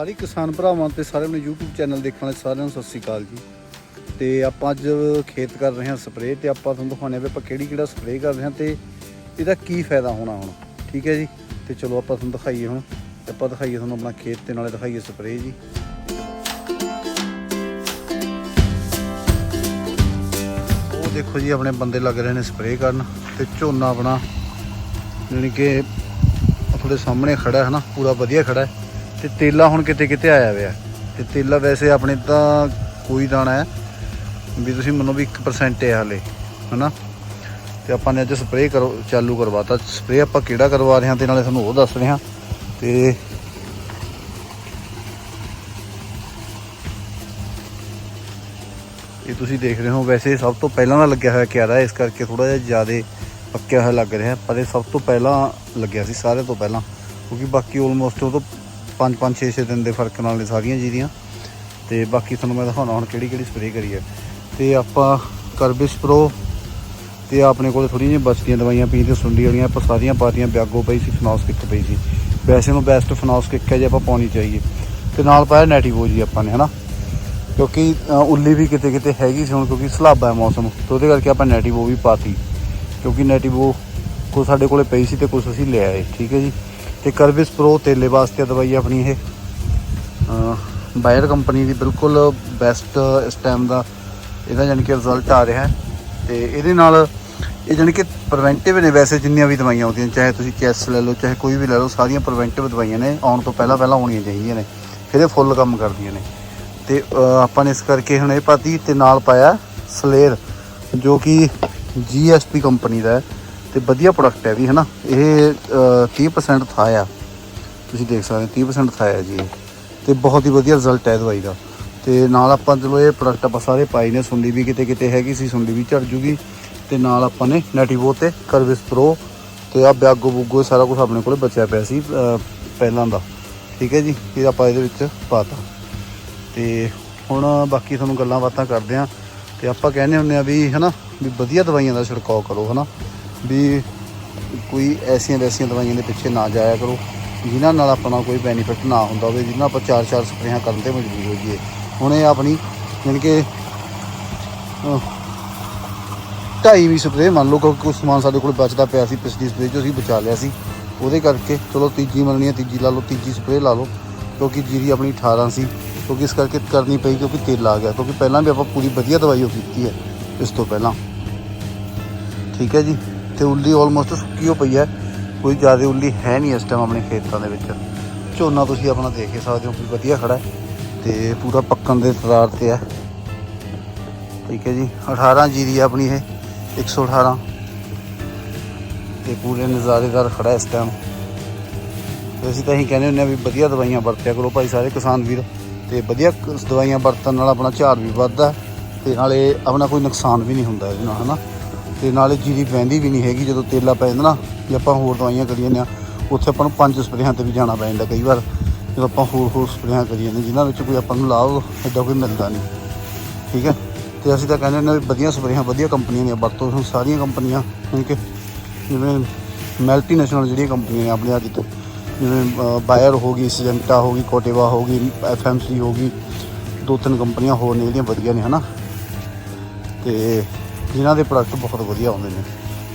ਸਾਰੇ ਕਿਸਾਨ ਭਰਾਵਾਂ ਤੇ ਸਾਰਿਆਂ ਨੂੰ YouTube ਚੈਨਲ ਦੇਖਣ ਵਾਲੇ ਸਾਰਿਆਂ ਨੂੰ ਸਤਿ ਸ੍ਰੀ ਅਕਾਲ ਜੀ। ਤੇ ਆਪਾਂ ਅੱਜ ਖੇਤ ਕਰ ਰਹੇ ਹਾਂ ਸਪਰੇਅ ਤੇ ਆਪਾਂ ਤੁਹਾਨੂੰ ਦਿਖਾਉਂਦੇ ਹਾਂ ਵੀ ਆਪਾਂ ਕਿਹੜੀ ਕਿਹੜਾ ਸਪਰੇਅ ਕਰ ਰਹੇ ਹਾਂ ਤੇ ਇਹਦਾ ਕੀ ਫਾਇਦਾ ਹੋਣਾ ਹੁਣ। ਠੀਕ ਹੈ ਜੀ? ਤੇ ਚਲੋ ਆਪਾਂ ਤੁਹਾਨੂੰ ਦਿਖਾਈਏ ਹੁਣ। ਤੇ ਆਪਾਂ ਦਿਖਾਈਏ ਤੁਹਾਨੂੰ ਆਪਣਾ ਖੇਤ ਤੇ ਨਾਲੇ ਦਿਖਾਈਏ ਸਪਰੇਅ ਜੀ। ਉਹ ਦੇਖੋ ਜੀ, ਆਪਣੇ ਬੰਦੇ ਲੱਗ ਰਹੇ ਨੇ ਸਪਰੇਅ ਕਰਨ ਤੇ ਝੋਨਾ ਆਪਣਾ ਯਾਨੀ ਕਿ ਤੁਹਾਡੇ ਸਾਹਮਣੇ ਖੜਾ ਹੈ ਨਾ, ਪੂਰਾ ਵਧੀਆ ਖੜਾ ਹੈ। ਤੇ ਤੇਲਾ ਹੁਣ ਕਿਤੇ ਕਿਤੇ ਆਇਆ ਹੋਇਆ। ਤੇ ਤੇਲਾ ਵੈਸੇ ਆਪਣੇ ਤਾਂ ਕੋਈ ਦਾਣਾ ਹੈ, ਵੀ ਤੁਸੀਂ ਮੰਨੋ ਵੀ 1% ਹੈ ਹਾਲੇ, ਹਨਾ? ਤੇ ਆਪਾਂ ਨੇ ਅੱਜ ਸਪਰੇਅ ਕਰੋ, ਚਾਲੂ ਕਰਵਾਤਾ। ਸਪਰੇਅ ਆਪਾਂ ਕਿਹੜਾ ਕਰਵਾ ਰਹੇ ਹਾਂ ਤੇ ਨਾਲੇ ਤੁਹਾਨੂੰ ਉਹ ਦੱਸ ਰਹੇ ਹਾਂ। ਤੇ ਇਹ ਤੁਸੀਂ ਦੇਖ ਰਹੇ ਹੋ, ਵੈਸੇ ਸਭ ਤੋਂ ਪਹਿਲਾਂ ਦਾ ਲੱਗਿਆ ਹੋਇਆ ਕਿਆਰਾ, ਇਸ ਕਰਕੇ ਥੋੜਾ ਜਿਹਾ ਜ਼ਿਆਦਾ ਪੱਕਿਆ ਹੋਇਆ ਲੱਗ ਰਿਹਾ ਪਰ ਇਹ ਸਭ ਤੋਂ ਪਹਿਲਾਂ ਲੱਗਿਆ ਸੀ ਸਾਰੇ ਤੋਂ ਪਹਿਲਾਂ, ਕਿਉਂਕਿ ਬਾਕੀ ਆਲਮੋਸਟ ਉਹ ਤੋਂ 5 5 6 6 ਦਿਨ ਦੇ ਫ਼ਰਕ ਨਾਲ ਨੇ ਸਾਰੀਆਂ ਜੀਰੀਆਂ। ਤੇ ਬਾਕੀ ਤੁਹਾਨੂੰ ਮੈਂ ਦਿਖਾਉਣਾ ਹੁਣ ਕਿਹੜੀ ਕਿਹੜੀ ਸਪਰੇਅ ਕਰੀ ਹੈ। ਤੇ ਆਪਾਂ ਕਰਬਿਸ ਪ੍ਰੋ ਤੇ ਆਪਣੇ ਕੋਲ ਥੋੜ੍ਹੀਆਂ ਜਿਹੀਆਂ ਬਚਦੀਆਂ ਦਵਾਈਆਂ ਪੀ ਤੇ ਸੁੰਡੀ ਵਾਲੀਆਂ, ਆਪਾਂ ਸਾਰੀਆਂ ਪਾਤੀਆਂ, ਬਿਆਗੋ ਪਈ ਸੀ, ਫਨੌਸ ਕਿੱਕ ਪਈ ਸੀ। ਵੈਸੇ ਨੂੰ ਬੈਸਟ ਫਨੌਸ ਕਿੱਕ ਹੈ ਜੇ ਆਪਾਂ ਪਾਉਣੀ ਚਾਹੀਏ। ਤੇ ਨਾਲ ਪਾਇਆ ਨੈਟੀਵੋ ਜੀ ਆਪਾਂ ਨੇ, ਹਨਾ? ਕਿਉਂਕਿ ਉੱਲੀ ਵੀ ਕਿਤੇ ਕਿਤੇ ਹੈਗੀ ਸੀ ਹੁਣ, ਕਿਉਂਕਿ ਸਲਾਬਾ ਹੈ ਮੌਸਮ। ਤੇ ਉਹਦੇ ਕਰਕੇ ਆਪਾਂ ਨੈਟੀਵੋ ਵੀ ਪਾਤੀ। ਕਿਉਂਕਿ ਨੈਟੀਵੋ ਕੋ ਸਾਡੇ ਕੋਲੇ ਪਈ ਸੀ ਤੇ ਕੁਝ ਅਸੀਂ ਲੈ ਆਏ, ਠੀਕ ਹੈ ਜੀ? ਤੇ ਕਰਵਿਸ ਪ੍ਰੋ ਤੇਲੇ ਵਾਸਤੇ ਦਵਾਈ ਆਪਣੀ ਇਹ। ਬਾਇਰ ਕੰਪਨੀ ਦੀ ਬਿਲਕੁਲ ਬੈਸਟ ਇਸ ਟਾਈਮ ਦਾ ਇਹਦਾ ਜਾਨੀ ਕਿ ਰਿਜ਼ਲਟ ਆ ਰਿਹਾ ਹੈ। ਤੇ ਇਹਦੇ ਨਾਲ ਇਹ ਜਾਨੀ ਕਿ ਪ੍ਰੀਵੈਂਟਿਵ ਨੇ ਵੈਸੇ ਜਿੰਨੀਆਂ ਵੀ ਦਵਾਈਆਂ ਆਉਂਦੀਆਂ, ਚਾਹੇ ਤੁਸੀਂ ਚੈਸ ਲੈ ਲਓ, ਚਾਹੇ ਕੋਈ ਵੀ ਲੈ ਲਓ, ਸਾਰੀਆਂ ਪ੍ਰੀਵੈਂਟਿਵ ਦਵਾਈਆਂ ਨੇ, ਆਉਣ ਤੋਂ ਪਹਿਲਾਂ ਪਹਿਲਾਂ ਹੋਣੀਆਂ ਚਾਹੀਦੀਆਂ ਨੇ। ਫਿਰ ਇਹ ਫੁੱਲ ਕੰਮ ਕਰਦੀਆਂ ਨੇ। ਤੇ ਆਪਾਂ ਨੇ ਇਸ ਕਰਕੇ ਹੁਣ ਇਹ ਪਾਤੀ ਤੇ ਨਾਲ ਪਾਇਆ ਸਲੇਰ, ਜੋ ਕਿ GSP ਕੰਪਨੀ ਦਾ ਹੈ। ਤੇ ਵਧੀਆ ਪ੍ਰੋਡਕਟ ਹੈ ਵੀ ਹਨਾ? ਇਹ ਅ, 30% ਥਾ ਆ ਤੁਸੀਂ ਦੇਖ ਸਕਦੇ ਹੋ 30% ਥਾ ਆ ਜੀ ਇਹ। ਤੇ ਬਹੁਤ ਹੀ ਵਧੀਆ ਰਿਜ਼ਲਟ ਹੈ ਦਵਾਈ ਦਾ। ਤੇ ਨਾਲ ਆਪਾਂ ਚਲੋ ਇਹ ਪ੍ਰੋਡਕਟ ਆਪਾਂ ਸਾਰੇ ਪਾਈ ਨੇ ਸੁੰਡੀ ਵੀ ਕਿਤੇ ਕਿਤੇ ਹੈਗੀ ਸੀ ਸੁੰਡੀ ਵੀ ਝੜ ਜੂਗੀ। ਤੇ ਨਾਲ ਆਪਾਂ ਨੇ ਨੈਟੀਵੋ ਤੇ ਕਰਵਿਸ ਪ੍ਰੋ ਤੇ ਆ ਬਿਆਗੋ ਬੁੱਗੋ ਸਾਰਾ ਕੁਝ ਆਪਣੇ ਕੋਲੇ ਬਚਿਆ ਪਿਆ ਸੀ ਪਹਿਲਾਂ ਦਾ। ਠੀਕ ਹੈ ਜੀ? ਇਹ ਆਪਾਂ ਇਹਦੇ ਵਿੱਚ ਪਾਤਾ। ਤੇ ਹੁਣ ਬਾਕੀ ਤੁਹਾਨੂੰ ਗੱਲਾਂ ਬਾਤਾਂ ਕਰਦੇ ਆ। ਤੇ ਆਪਾਂ ਕਹਿੰਦੇ ਹੁੰਦੇ ਆ ਵੀ ਹਨਾ ਵੀ ਵਧੀਆ ਦਵਾਈਆਂ ਦਾ ਛਿੜਕਾਅ ਕਰੋ ਹਨਾ? ਵੀ ਕੋਈ ਐਸੀਆਂ ਵੈਸੀਆਂ ਦਵਾਈਆਂ ਦੇ ਪਿੱਛੇ ਨਾ ਜਾਇਆ ਕਰੋ। ਜਿਨ੍ਹਾਂ ਨਾਲ ਆਪਣਾ ਕੋਈ ਬੈਨੀਫਿਟ ਨਾ ਹੁੰਦਾ ਹੋਵੇ, ਜਿਨ੍ਹਾਂ ਆਪਾਂ ਚਾਰ ਚਾਰ ਸਪਰੇਆਂ ਕਰਨ ਤੇ ਮਜਬੂਰ ਹੋ ਜਾਈਏ। ਹੁਣ ਇਹ ਆਪਣੀ ਯਾਨੀ ਕਿ ਢਾਈ ਵੀ ਸਪਰੇਅ ਮੰਨ ਲਓ ਕਿ ਕੁਝ ਸਮਾਨ ਸਾਡੇ ਕੋਲ ਬਚਦਾ ਪਿਆ ਸੀ, ਪਿਛਲੀ ਸਪਰੇਅ 'ਚੋਂ ਅਸੀਂ ਬਚਾ ਲਿਆ ਸੀ। ਉਹਦੇ ਕਰਕੇ ਚਲੋ ਤੀਜੀ ਮੰਨਣੀ ਹੈ ਤੀਜੀ ਲਾ ਲਓ, ਤੀਜੀ ਸਪਰੇਅ ਲਾ ਲਓ, ਕਿਉਂਕਿ ਜੀਰੀ ਆਪਣੀ 18 ਸੀ, ਕਿਉਂਕਿ ਇਸ ਕਰਕੇ ਕਰਨੀ ਪਈ, ਕਿਉਂਕਿ ਤੇਲ ਆ ਗਿਆ, ਕਿਉਂਕਿ ਪਹਿਲਾਂ ਵੀ ਆਪਾਂ ਪੂਰੀ ਵਧੀਆ ਦਵਾਈ ਉਹ ਕੀਤੀ ਹੈ, ਇਸ ਤੋਂ ਪਹਿਲਾਂ। ਠੀਕ ਹੈ ਜੀ? ਤੇ ਉੱਲੀ ਆਲਮੋਸਟ ਸੁੱਕੀ ਹੋ ਪਈ ਹੈ। ਕੋਈ ਜ਼ਿਆਦਾ ਉੱਲੀ ਹੈ ਨਹੀਂ ਇਸ ਟਾਈਮ ਆਪਣੇ ਖੇਤਾਂ ਦੇ ਵਿੱਚ। ਝੋਨਾ ਤੁਸੀਂ ਆਪਣਾ ਦੇਖ ਹੀ ਸਕਦੇ ਹੋ ਕਿ ਵਧੀਆ ਖੜਾ ਹੈ ਤੇ ਪੂਰਾ ਪੱਕਣ ਦੇ ਤਰਾਰ ਤੇ ਹੈ। ਠੀਕ ਹੈ ਜੀ 18 ਜੀਰੀ ਹੈ ਆਪਣੀ ਇਹ 118 ਤੇ ਪੂਰੇ ਨਜ਼ਾਰੇਦਾਰ ਖੜਾ ਇਸ ਟਾਈਮ ਤੇ ਅਸੀਂ ਤਾਂ ਇਹੀ ਕਹਿੰਦੇ ਹੁੰਦੇ ਆ ਵੀ ਵਧੀਆ ਦਵਾਈਆਂ ਵਰਤਿਆ ਕਰੋ ਭਾਈ ਸਾਰੇ ਕਿਸਾਨ ਵੀਰ। ਤੇ ਵਧੀਆ ਦਵਾਈਆਂ ਵਰਤਣ ਨਾਲ ਆਪਣਾ ਝਾੜ ਵੀ ਵੱਧਦਾ ਤੇ ਨਾਲੇ ਆਪਣਾ ਕੋਈ ਨੁਕਸਾਨ ਵੀ ਨਹੀਂ ਹੁੰਦਾ ਇਹਦੇ ਨਾਲ, ਹਨਾ? ਤੇ ਨਾਲੇ ਜੀਰੀ ਪੈਂਦੀ ਵੀ ਨਹੀਂ ਹੈਗੀ, ਜਦੋਂ ਤੇਲਾ ਪੈ ਜਾਂਦਾ ਨਾ ਜੇ ਆਪਾਂ ਹੋਰ ਦਵਾਈਆਂ ਕਰੀ ਜਾਂਦੇ ਆ ਉੱਥੇ ਆਪਾਂ ਨੂੰ ਪੰਜ ਸਪਰੇਹਾਂ ਤੇ ਵੀ ਜਾਣਾ ਪੈ ਜਾਂਦਾ ਕਈ ਵਾਰ, ਜਦੋਂ ਆਪਾਂ ਹੋਰ ਹੋਰ ਸਪਰੇਹਾਂ ਕਰੀ ਜਾਂਦੇ ਜਿਨ੍ਹਾਂ ਵਿੱਚ ਕੋਈ ਆਪਾਂ ਨੂੰ ਲਾਭ ਐਡਾ ਕੋਈ ਮਿਲਦਾ ਨਹੀਂ। ਠੀਕ ਹੈ? ਤੇ ਅਸੀਂ ਤਾਂ ਕਹਿੰਦੇ ਹੁੰਦੇ ਹਾਂ ਵੀ ਵਧੀਆ ਸਪਰੇਹਾਂ ਵਧੀਆ ਕੰਪਨੀਆਂ ਦੀਆਂ ਵਰਤੋਂ ਹੁਣ ਸਾਰੀਆਂ ਕੰਪਨੀਆਂ ਕਿਉਂਕਿ ਜਿਵੇਂ ਮਲਟੀਨੈਸ਼ਨਲ ਜਿਹੜੀਆਂ ਕੰਪਨੀਆਂ ਨੇ ਆਪਣੇ ਅੱਜ ਤੋਂ, ਜਿਵੇਂ ਬਾਇਰ ਹੋ ਗਈ ਸਿਜੰਟਾ ਹੋ ਗਈ ਕੋਟੇਵਾ ਹੋ ਗਈ ਐਫਐਮਸੀ ਹੋ ਗਈ, ਦੋ ਤਿੰਨ ਕੰਪਨੀਆਂ ਹੋਰ ਨੇ ਜਿਹੜੀਆਂ ਵਧੀਆ ਨੇ, ਹਨਾ? ਤੇ ਜਿਨ੍ਹਾਂ ਦੇ ਪ੍ਰੋਡਕਟ ਬਹੁਤ ਵਧੀਆ ਆਉਂਦੇ ਨੇ।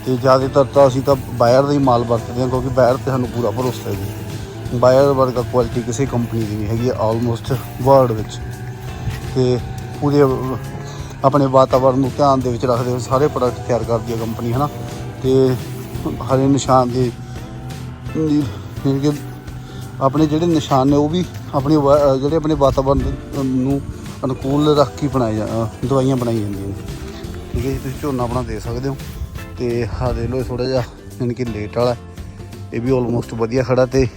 ਤੇ ਜ਼ਿਆਦਾਤਰ ਤਾਂ ਅਸੀਂ ਤਾਂ ਬਾਇਰ ਦਾ ਹੀ ਮਾਲ ਵਰਤਦੇ ਹਾਂ, ਕਿਉਂਕਿ ਬਾਇਰ ਤੇ ਸਾਨੂੰ ਪੂਰਾ ਭਰੋਸਾ ਹੈ ਜੀ। ਬਾਇਰ ਵਰਗਾ ਕੁਆਲਿਟੀ ਕਿਸੇ ਕੰਪਨੀ ਦੀ ਨਹੀਂ ਹੈਗੀ ਆਲਮੋਸਟ ਵਰਲਡ ਵਿੱਚ। ਤੇ ਪੂਰੇ ਆਪਣੇ ਵਾਤਾਵਰਣ ਨੂੰ ਧਿਆਨ ਦੇ ਵਿੱਚ ਰੱਖਦੇ ਹੋਏ ਸਾਰੇ ਪ੍ਰੋਡਕਟ ਤਿਆਰ ਕਰਦੀ ਹੈ ਕੰਪਨੀ ਹਨਾ। ਤੇ ਹਰੇ ਨਿਸ਼ਾਨ ਦੇ ਜਿਵੇਂ ਆਪਣੇ ਜਿਹੜੇ ਨਿਸ਼ਾਨ ਨੇ, ਉਹ ਵੀ ਆਪਣੇ ਵਾ- ਜਿਹੜੇ ਆਪਣੇ ਵਾਤਾਵਰਣ ਨੂੰ ਅਨੁਕੂਲ ਰੱਖ ਕੇ ਬਣਾਏ ਜਾ- ਦਵਾਈਆਂ ਬਣਾਈ ਜਾਂਦੀਆਂ ਨੇ। ਠੀਕ ਹੈ ਜੀ ਤੁਸੀਂ ਝੋਨਾ ਆਪਣਾ ਦੇ ਸਕਦੇ ਹੋ। ਤੇ ਆਹ ਦੇ ਲਓ ਥੋੜਾ ਜਿਹਾ ਯਾਨੀ ਕਿ ਲੇਟ ਵਾਲਾ ਇਹ ਵੀ ਆਲਮੋਸਟ ਵਧੀਆ ਖੜਾ ਤੇ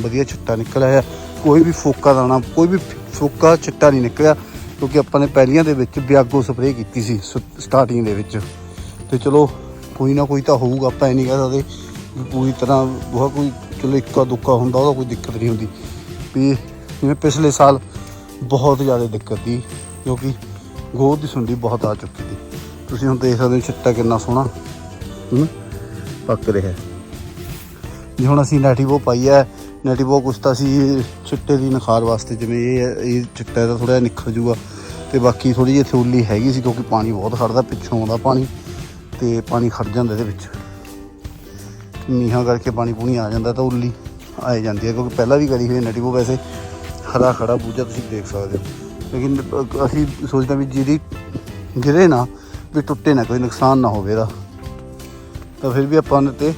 ਵਧੀਆ ਚਿੱਟਾ ਨਿਕਲ ਆਇਆ ਕੋਈ ਵੀ ਫੋਕਾ ਦਾਣਾ ਕੋਈ ਵੀ ਫੋਕਾ ਚਿੱਟਾ ਨਹੀਂ ਨਿਕਲਿਆ, ਕਿਉਂਕਿ ਆਪਾਂ ਨੇ ਪਹਿਲੀਆਂ ਦੇ ਵਿੱਚ ਵਿਆਗੋ ਸਪਰੇਅ ਕੀਤੀ ਸੀ ਸਟਾਰਟਿੰਗ ਦੇ ਵਿੱਚ। ਤੇ ਚਲੋ ਕੋਈ ਨਾ ਕੋਈ ਤਾਂ ਹੋਊਗਾ, ਆਪਾਂ ਇਹ ਨਹੀਂ ਕਹਿ ਸਕਦੇ ਵੀ ਪੂਰੀ ਤਰ੍ਹਾਂ ਬਹੁਤ ਕੋਈ ਚਲੋ ਇੱਕਾ ਦੁੱਕਾ ਹੁੰਦਾ, ਉਹਦਾ ਕੋਈ ਦਿੱਕਤ ਨਹੀਂ ਹੁੰਦੀ। ਵੀ ਜਿਵੇਂ ਪਿਛਲੇ ਸਾਲ ਬਹੁਤ ਜ਼ਿਆਦਾ ਦਿੱਕਤ ਸੀ, ਕਿਉਂਕਿ ਗੋਦ ਦੀ ਸੁੰਡੀ ਬਹੁਤ ਆ ਚੁੱਕੀ ਸੀ। ਤੁਸੀਂ ਹੁਣ ਦੇਖ ਸਕਦੇ ਹੋ ਚਿੱਟਾ ਕਿੰਨਾ ਸੋਹਣਾ। ਹੂੰ ਪੱਕ ਰਿਹਾ। ਜੇ ਹੁਣ ਅਸੀਂ ਨੈਟੀਵੋ ਪਾਈ ਹੈ। ਨੈਟੀਵੋ ਕੁਛ ਤਾਂ ਅਸੀਂ ਚਿੱਟੇ ਦੀ ਨਖਾਰ ਵਾਸਤੇ ਜਿਵੇਂ ਇਹ ਹੈ, ਇਹ ਚਿੱਟਾ ਇਹਦਾ ਥੋੜਾ ਨਿਖਰ ਜੂਗਾ। ਤੇ ਬਾਕੀ ਥੋੜੀ ਜਿਹੀ ਥੋਲੀ ਹੈਗੀ ਸੀ ਕਿਉਂਕਿ ਪਾਣੀ ਬਹੁਤ ਖੜਦਾ ਪਿੱਛੋਂ ਆਉਂਦਾ ਪਾਣੀ ਤੇ ਪਾਣੀ ਖੜ ਜਾਂਦਾ ਇਹਦੇ ਵਿੱਚ। ਮੀਂਹਾਂ ਕਰਕੇ ਪਾਣੀ ਪੂਣੀ ਆ ਜਾਂਦਾ ਤਾਂ ਉੱਲੀ ਆਏ ਜਾਂਦੀ ਹੈ ਕਿਉਂਕਿ ਪਹਿਲਾਂ ਵੀ ਕਰੀ ਹੋਈ ਨੈਟੀਵੋ ਵੈਸੇ। ਹਰਾ ਖੜਾ ਬੂਝਾ ਤੁਸੀਂ ਦੇਖ ਸਕਦੇ ਹੋ। ਲੇਕਿਨ ਅਸੀਂ ਸੋਚਦੇ ਹਾਂ ਵੀ ਜਿਹਦੀ ਗਿਰੇ ਨਾ ਵੀ ਟੁੱਟੇ ਨਾ, ਕੋਈ ਨੁਕਸਾਨ ਨਾ ਹੋਵੇ ਇਹਦਾ। ਤਾਂ ਫਿਰ ਵੀ ਆਪਾਂ ਨੇ ਤੇ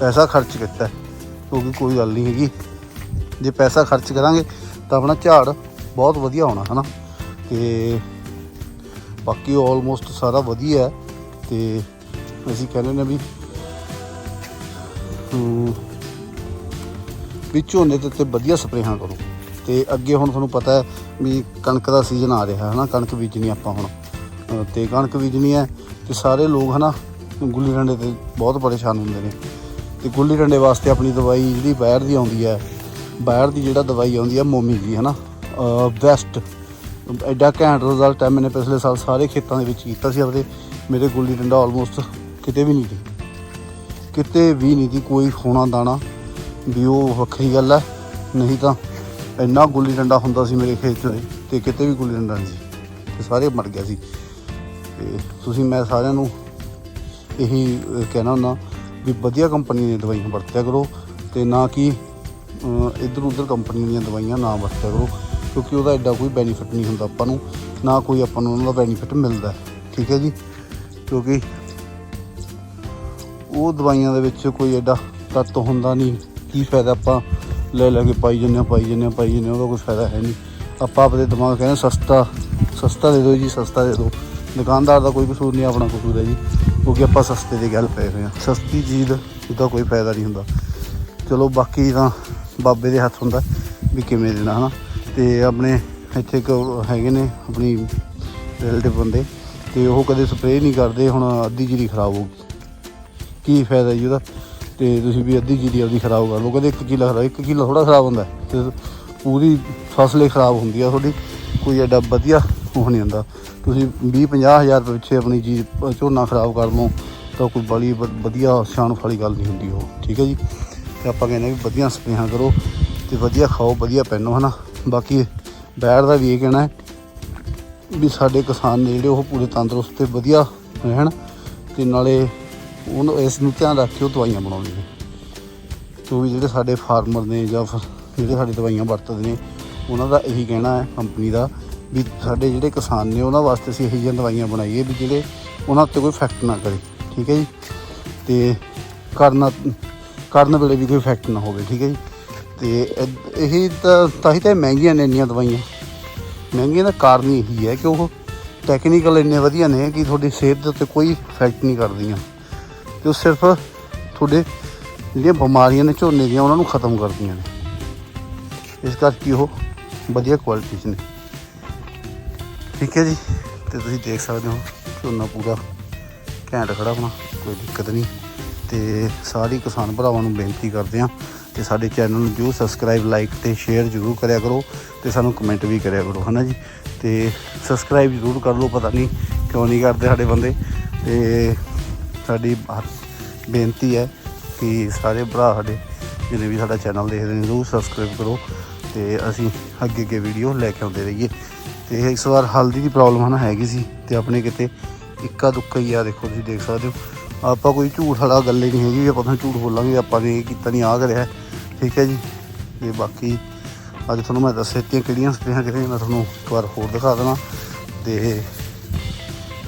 ਪੈਸਾ ਖਰਚ ਕੀਤਾ ਕਿਉਂਕਿ ਕੋਈ ਗੱਲ ਨਹੀਂ ਹੈਗੀ। ਜੇ ਪੈਸਾ ਖਰਚ ਕਰਾਂਗੇ, ਤਾਂ ਆਪਣਾ ਝਾੜ ਬਹੁਤ ਵਧੀਆ ਆਉਣਾ ਹਨਾ? ਤੇ ਬਾਕੀ ਆਲਮੋਸਟ ਸਾਰਾ ਵਧੀਆ ਹੈ, ਤੇ ਅਸੀਂ ਕਹਿੰਦੇ ਨੇ ਵੀ ਵੀ ਝੋਨੇ ਦੇ ਉੱਤੇ ਵਧੀਆ ਸਪਰੇਹਾਂ ਕਰੋ। ਤੇ ਅੱਗੇ ਹੁਣ ਤੁਹਾਨੂੰ ਪਤਾ ਹੈ ਵੀ ਕਣਕ ਦਾ ਸੀਜ਼ਨ ਆ ਰਿਹਾ ਹੈ ਨਾ ਕਣਕ ਬੀਜਣੀ ਆਪਾਂ ਹੁਣ। ਤੇ ਕਣਕ ਬੀਜਣੀ ਹੈ ਤੇ ਸਾਰੇ ਲੋਕ ਹਨਾ ਗੁੱਲੀ ਡੰਡੇ ਤੇ ਬਹੁਤ ਪਰੇਸ਼ਾਨ ਹੁੰਦੇ ਨੇ। ਤੇ ਗੁੱਲੀ ਡੰਡੇ ਵਾਸਤੇ ਆਪਣੀ ਦਵਾਈ ਜਿਹੜੀ ਬਾਹਰ ਦੀ ਆਉਂਦੀ ਹੈ, ਬਾਹਰ ਦੀ ਜਿਹੜਾ ਦਵਾਈ ਆਉਂਦੀ ਹੈ ਮੋਮੀ ਜੀ ਹਨਾ ਬੈਸਟ। ਐਡਾ ਘੈਂਟ ਰਿਜ਼ਲਟ ਹੈ, ਮੈਨੇ ਪਿਛਲੇ ਸਾਲ ਸਾਰੇ ਖੇਤਾਂ ਦੇ ਵਿੱਚ ਕੀਤਾ ਸੀ ਆਪਣੇ ਮੇਰੇ ਗੁੱਲੀ ਡੰਡਾ ਆਲਮੋਸਟ ਕਿਤੇ ਵੀ ਨਹੀਂ ਸੀ। ਕਿਤੇ ਵੀ ਨਹੀਂ ਦੀ ਕੋਈ ਹੋਣਾ ਦਾਣਾ, ਵੀ ਉਹ ਵੱਖਰੀ ਗੱਲ ਹੈ, ਨਹੀਂ ਤਾਂ ਇੰਨਾ ਗੁੱਲੀ ਡੰਡਾ ਹੁੰਦਾ ਸੀ ਮੇਰੇ ਖੇਤ 'ਚ ਤੇ ਕਿਤੇ ਵੀ ਗੁੱਲੀ ਡੰਡਾ ਨਹੀਂ ਸੀ। ਤੇ ਸਾਰੇ ਮਰ ਗਿਆ ਸੀ। ਤੇ ਤੁਸੀਂ, ਮੈਂ ਸਾਰਿਆਂ ਨੂੰ ਇਹੀ ਕਹਿਣਾ ਹੁੰਦਾ ਵੀ ਵਧੀਆ ਕੰਪਨੀ ਦੀਆਂ ਦਵਾਈਆਂ ਵਰਤਿਆ ਕਰੋ ਤੇ ਨਾ ਕਿ ਇਧਰ ਉਧਰ ਕੰਪਨੀ ਦੀਆਂ ਦਵਾਈਆਂ ਨਾ ਵਰਤਿਆ ਕਰੋ, ਕਿਉਂਕਿ ਉਹਦਾ ਐਡਾ ਕੋਈ ਬੈਨੀਫਿਟ ਨਹੀਂ ਹੁੰਦਾ ਆਪਾਂ ਨੂੰ, ਨਾ ਕੋਈ ਆਪਾਂ ਨੂੰ ਉਹਨਾਂ ਦਾ ਬੈਨੀਫਿਟ ਮਿਲਦਾ ਠੀਕ ਹੈ ਜੀ? ਕਿਉਂਕਿ ਉਹ ਦਵਾਈਆਂ ਦੇ ਵਿੱਚ ਕੋਈ ਐਡਾ ਤੱਤ ਹੁੰਦਾ ਨਹੀਂ, ਕੀ ਫਾਇਦਾ ਆਪਾਂ ਲੈ ਲੈ ਕੇ ਪਾਈ ਜੰਨੇ ਪਾਈ ਜੰਨੇ ਪਾਈ ਜੰਨੇ ਉਹਦਾ ਕੋਈ ਫਾਇਦਾ ਹੈ ਨਹੀਂ। ਆਪਾਂ ਆਪਣੇ ਦਿਮਾਗ ਕਹਿੰਦੇ ਸਸਤਾ ਸਸਤਾ ਦੇ ਦਿਓ ਜੀ, ਸਸਤਾ ਦੇ ਦਿਓ। ਦੁਕਾਨਦਾਰ ਦਾ ਕੋਈ ਕਸੂਰ ਨਹੀਂ, ਆਪਣਾ ਕਸੂਰ ਹੈ ਜੀ। ਕਿਉਂਕਿ ਆਪਾਂ ਸਸਤੇ ਦੀ ਗੱਲ ਪਏ ਹੋਏ ਆ ਸਸਤੀ ਚੀਜ਼ ਦਾ ਕੋਈ ਫਾਇਦਾ ਨਹੀਂ ਹੁੰਦਾ। ਚਲੋ, ਬਾਕੀ ਤਾਂ ਬਾਬੇ ਦੇ ਹੱਥ ਹੁੰਦਾ ਵੀ ਕਿਵੇਂ ਦੇਣਾ, ਹਨਾ? ਤੇ ਆਪਣੇ ਇੱਥੇ ਇੱਕ ਹੈਗੇ ਨੇ, ਆਪਣੀ ਰਿਲੇਟਿਵ ਬੰਦੇ। ਤੇ ਉਹ ਕਦੇ ਸਪਰੇਅ ਨਹੀਂ ਕਰਦੇ, ਹੁਣ ਅੱਧੀ ਜੀਰੀ ਖਰਾਬ ਹੋ ਗਈ। ਕੀ ਫਾਇਦਾ ਜੀ ਉਹਦਾ? ਤੇ ਤੁਸੀਂ ਵੀ ਅੱਧੀ ਜੀਰੀ ਆਪਦੀ ਖਰਾਬ ਕਰ ਲਓ। ਕਦੇ 1 ਕਿੱਲਾ ਖਰਾਬ 1 ਕਿੱਲਾ ਥੋੜਾ ਖਰਾਬ ਹੁੰਦਾ। ਹੈ ਤੇ ਪੂਰੀ ਫਸਲ ਹੀ ਖਰਾਬ ਹੁੰਦੀ ਆ ਤੁਹਾਡੀ। ਕੋਈ ਐਡਾ ਵਧੀਆ ਉਹ ਨਹੀਂ ਹੁੰਦਾ। ਤੁਸੀਂ 20 ਹਜ਼ਾਰ ਰੁਪਏ ਪਿੱਛੇ ਆਪਣੀ ਜੀ ਝੋਨਾ ਖਰਾਬ ਕਰ ਲਓ ਤਾਂ ਕੋਈ ਬੜੀ ਵ- ਵਧੀਆ ਸ਼ਾਨ ਵਾਲੀ ਗੱਲ ਨਹੀਂ ਹੁੰਦੀ ਉਹ। ਠੀਕ ਹੈ ਜੀ? ਤੇ ਆਪਾਂ ਕਹਿੰਦੇ ਵੀ ਵਧੀਆ ਸਪਰੇਹਾਂ ਕਰੋ ਤੇ ਵਧੀਆ ਖਾਓ, ਵਧੀਆ ਪਹਿਨੋ, ਹਨਾ? ਬਾਕੀ ਬੈਰ ਦਾ ਵੀ ਇਹ ਕਹਿਣਾ ਹੈ ਵੀ ਸਾਡੇ ਕਿਸਾਨ ਨੇ ਜਿਹੜੇ ਉਹ ਪੂਰੇ ਤੰਦਰੁਸਤ ਤੇ ਵਧੀਆ ਰਹਿਣ ਤੇ ਨਾਲੇ ਉਹਨੂੰ, ਇਸ ਨੂੰ ਧਿਆਨ ਰੱਖ ਕੇ ਉਹ ਦਵਾਈਆਂ ਬਣਾਉਂਦੇ ਨੇ। ਕਿਉਂਕਿ ਜਿਹੜੇ ਸਾਡੇ ਫਾਰਮਰ ਨੇ ਜਾਂ ਫਿਰ ਜਿਹੜੇ ਸਾਡੇ ਦਵਾਈਆਂ ਵਰਤਦੇ ਨੇ, ਉਹਨਾਂ ਦਾ ਇਹੀ ਕਹਿਣਾ ਹੈ, ਕੰਪਨੀ ਦਾ ਵੀ ਸਾਡੇ ਜਿਹੜੇ ਕਿਸਾਨ ਨੇ ਉਹਨਾਂ ਵਾਸਤੇ ਅਸੀਂ ਇਹੋ ਜਿਹੀਆਂ ਦਵਾਈਆਂ ਬਣਾਈਏ ਵੀ ਜਿਹੜੇ ਉਹਨਾਂ ਉੱਤੇ ਕੋਈ ਇਫੈਕਟ ਨਾ ਕਰੇ, ਠੀਕ ਹੈ ਜੀ? ਤੇ ਕਰਨਾ, ਕਰਨ ਵੇਲੇ ਵੀ ਕੋਈ ਇਫੈਕਟ ਨਾ ਹੋਵੇ, ਠੀਕ ਹੈ ਜੀ? ਤੇ ਇਦ- ਇਹੀ ਤਾਂ ਹੀ ਤਾਂ ਇਹ ਮਹਿੰਗੀਆਂ ਨੇ ਇੰਨੀਆਂ ਦਵਾਈਆਂ। ਮਹਿੰਗੀਆਂ ਦਾ ਕਾਰਨ ਹੀ ਇਹੀ ਹੈ ਕਿ ਉਹ ਟੈਕਨੀਕਲ ਇੰਨੇ ਵਧੀਆ ਨੇ ਕਿ ਤੁਹਾਡੀ ਸਿਹਤ ਦੇ ਉੱਤੇ ਕੋਈ ਇਫੈਕਟ ਨਹੀਂ ਕਰਦੀਆਂ। ਤੇ ਉਹ ਸਿਰਫ ਤੁਹਾਡੇ ਜਿਹੜੀਆਂ ਬਿਮਾਰੀਆਂ ਨੇ, ਝੋਨੇ ਦੀਆਂ, ਉਹਨਾਂ ਨੂੰ ਖਤਮ ਕਰਦੀਆਂ ਨੇ। ਇਸ ਕਰਕੇ ਉਹ ਵਧੀਆ ਕੁਆਲਿਟੀ 'ਚ ਨੇ। ਠੀਕ ਹੈ ਜੀ, ਤੇ ਤੁਸੀਂ ਦੇਖ ਸਕਦੇ ਹੋ ਝੋਨਾ ਪੂਰਾ ਘੈਂਟ ਖੜਾ ਹੋਣਾ, ਕੋਈ ਦਿੱਕਤ ਨਹੀਂ। ਤੇ ਸਾਰੇ ਕਿਸਾਨ ਭਰਾਵਾਂ ਨੂੰ ਬੇਨਤੀ ਕਰਦੇ ਆ ਤੇ ਸਾਡੇ ਚੈਨਲ ਨੂੰ ਜਰੂਰ ਸਬਸਕ੍ਰਾਈਬ ਲਾਈਕ ਤੇ ਸ਼ੇਅਰ ਜਰੂਰ ਕਰਿਆ ਕਰੋ ਤੇ ਸਾਨੂੰ ਕਮੈਂਟ ਵੀ ਕਰਿਆ ਕਰੋ, ਹਨਾ ਜੀ? ਤੇ ਸਬਸਕ੍ਰਾਈਬ ਜਰੂਰ ਕਰ ਲਓ, ਪਤਾ ਨਹੀਂ ਕਿਉਂ ਨਹੀਂ ਕਰਦੇ ਸਾਡੇ ਬੰਦੇ। ਤੇ ਸਾਡੀ ਬੇਨਤੀ ਹੈ ਕਿ ਸਾਰੇ ਭਰਾ ਸਾਡੇ ਜਿਹਨੇ ਵੀ ਸਾਡਾ ਚੈਨਲ ਦੇਖਦੇ ਨੇ, ਜਰੂਰ ਸਬਸਕ੍ਰਾਈਬ ਕਰੋ ਤੇ ਅਸੀਂ ਅੱਗੇ ਅੱਗੇ ਵੀਡੀਓ ਲੈ ਕੇ ਆਉਂਦੇ ਰਹੀਏ। ਤੇ ਇਸ ਵਾਰ ਹਲਦੀ ਦੀ ਪ੍ਰੋਬਲਮ ਹਨਾ ਹੈਗੀ ਸੀ ਤੇ ਆਪਣੇ ਕਿਤੇ ਇੱਕਾ ਦੁੱਕਾ ਹੀ ਆ, ਦੇਖੋ ਤੁਸੀਂ ਦੇਖ ਸਕਦੇ ਹੋ। ਆਪਾਂ ਕੋਈ ਝੂਠ ਵਾਲਾ ਗੱਲ ਹੀ ਨਹੀਂ ਹੈਗੀ ਵੀ ਆਪਾਂ ਤੁਹਾਨੂੰ ਝੂਠ ਬੋਲਾਂਗੇ, ਆਪਾਂ ਨੇ ਇਹ ਕੀਤਾ ਨਹੀਂ ਆ ਕਰਿਆ ਠੀਕ ਹੈ ਜੀ। ਤੇ ਬਾਕੀ ਅੱਜ ਤੁਹਾਨੂੰ ਮੈਂ ਦੱਸ ਦਿੱਤੀਆਂ ਕਿਹੜੀਆਂ ਸਪਰੇਆਂ ਕਿਹੜੀਆਂ ਮੈਂ ਤੁਹਾਨੂੰ ਇੱਕ ਵਾਰ ਹੋਰ ਦਿਖਾ ਦੇਣਾ ਤੇ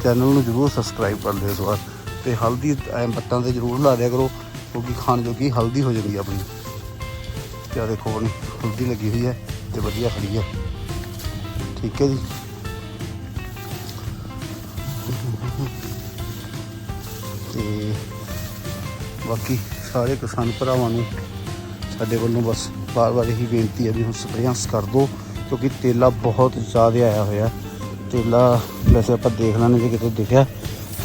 ਚੈਨਲ ਨੂੰ ਜਰੂਰ ਸਬਸਕ੍ਰਾਈਬ ਕਰ ਲਿਓ ਇਸ ਵਾਰ। ਤੇ ਹਲਦੀ ਐ ਬੱਟਾਂ ਤੇ ਜਰੂਰ ਲਾ ਦਿਆ ਕਰੋ, ਕਿਉਂਕਿ ਖਾਣ ਜੋਗੀ ਹਲਦੀ ਹੋ ਜਾਂਦੀ ਆ ਆਪਣੀ। ਤੇ ਆਹ ਦੇਖੋ ਆਪਣੀ ਹਲਦੀ ਲੱਗੀ ਹੋਈ ਹੈ ਤੇ ਵਧੀਆ ਖੜੀ ਹੈ। ਠੀਕ ਹੈ ਜੀ। ਤੇ ਬਾਕੀ ਸਾਰੇ ਕਿਸਾਨ ਭਰਾਵਾਂ ਨੂੰ ਸਾਡੇ ਵੱਲੋਂ ਬਸ ਬਾਰ-ਬਾਰ ਇਹੀ ਬੇਨਤੀ ਹੈ ਵੀ ਹੁਣ ਸਪਰੇਆਂ ਕਰ ਦਿਓ, ਕਿਉਂਕਿ ਤੇਲਾ ਬਹੁਤ ਜ਼ਿਆਦਾ ਆਇਆ ਹੋਇਆ। ਤੇਲਾ ਵੈਸੇ ਆਪਾਂ ਦੇਖ ਲਾਂਗੇ ਜੇ ਕਿਤੇ ਦਿਖਿਆ,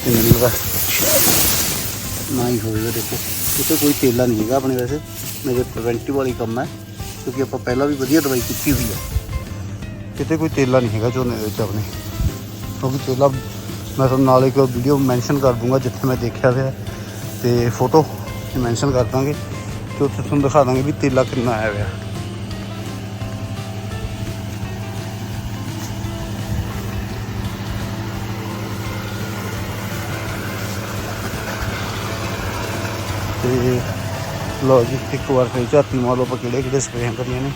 ਤੇ ਮੈਨੂੰ ਲੱਗਾ ਨਾ ਹੀ ਹੋਵੇਗਾ ਦੇਖੋ। ਕਿਤੇ ਕੋਈ ਤੇਲਾ ਨਹੀਂ ਹੈਗਾ ਆਪਣੇ ਵੈਸੇ, ਮੇਰੇ ਪ੍ਰੀਵੈਂਟਿਵ ਵਾਲੀ ਕੰਮ ਹੈ, ਕਿਉਂਕਿ ਆਪਾਂ ਪਹਿਲਾਂ ਵੀ ਵਧੀਆ ਦਵਾਈ ਕੀਤੀ ਹੋਈ ਹੈ। ਕਿਤੇ ਕੋਈ ਤੇਲਾ ਨਹੀਂ ਹੈਗਾ ਝੋਨੇ ਦੇ ਵਿੱਚ ਆਪਣੇ। ਕਿਉਂਕਿ ਤੇਲਾ ਮੈਂ ਤੁਹਾਨੂੰ ਨਾਲ ਇੱਕ ਵੀਡੀਓ ਮੈਂਸ਼ਨ ਕਰ ਦੂੰਗਾ, ਜਿੱਥੇ ਮੈਂ ਦੇਖਿਆ ਹੋਇਆ। ਤੇ ਫੋਟੋ ਮੈਂਸ਼ਨ ਕਰ ਦਾਂਗੇ ਤੇ ਉੱਥੇ ਤੁਹਾਨੂੰ ਦਿਖਾ ਦਾਂਗੇ ਵੀ ਤੇਲਾ ਕਿੰਨਾ ਆਇਆ ਹੋਇਆ। ਤੇ ਲੋ ਜੀ, ਇੱਕ ਵਾਰ ਫਿਰ ਝਾਤੀ ਮਾਰੋ ਆਪਾਂ ਕਿਹੜੇ ਕਿਹੜੇ ਸਪਰੇਆਂ ਕਰੀਆਂ ਨੇ,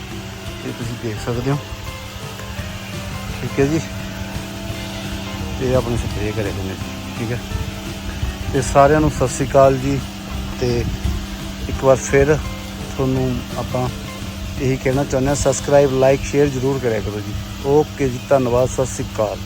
ਇਹ ਤੁਸੀਂ ਦੇਖ ਸਕਦੇ ਹੋ। ਠੀਕ ਹੈ ਜੀ। ਇਹ ਆਪਣੇ ਸਪਰੇਅ ਕਰੇ ਹੋਏ ਨੇ, ਠੀਕ ਹੈ। ਤੇ ਸਾਰਿਆਂ ਨੂੰ ਸਤਿ ਸ੍ਰੀ ਅਕਾਲ ਜੀ। ਤੇ ਇੱਕ ਵਾਰ ਫਿਰ ਤੁਹਾਨੂੰ ਆਪਾਂ ਇਹੀ ਕਹਿਣਾ ਚਾਹੁੰਦੇ ਹਾਂ ਸਬਸਕ੍ਰਾਈਬ ਲਾਈਕ ਸ਼ੇਅਰ ਜ਼ਰੂਰ ਕਰਿਆ ਕਰੋ ਜੀ। ਓਕੇ ਜੀ, ਧੰਨਵਾਦ, ਸਤਿ ਸ੍ਰੀ ਅਕਾਲ।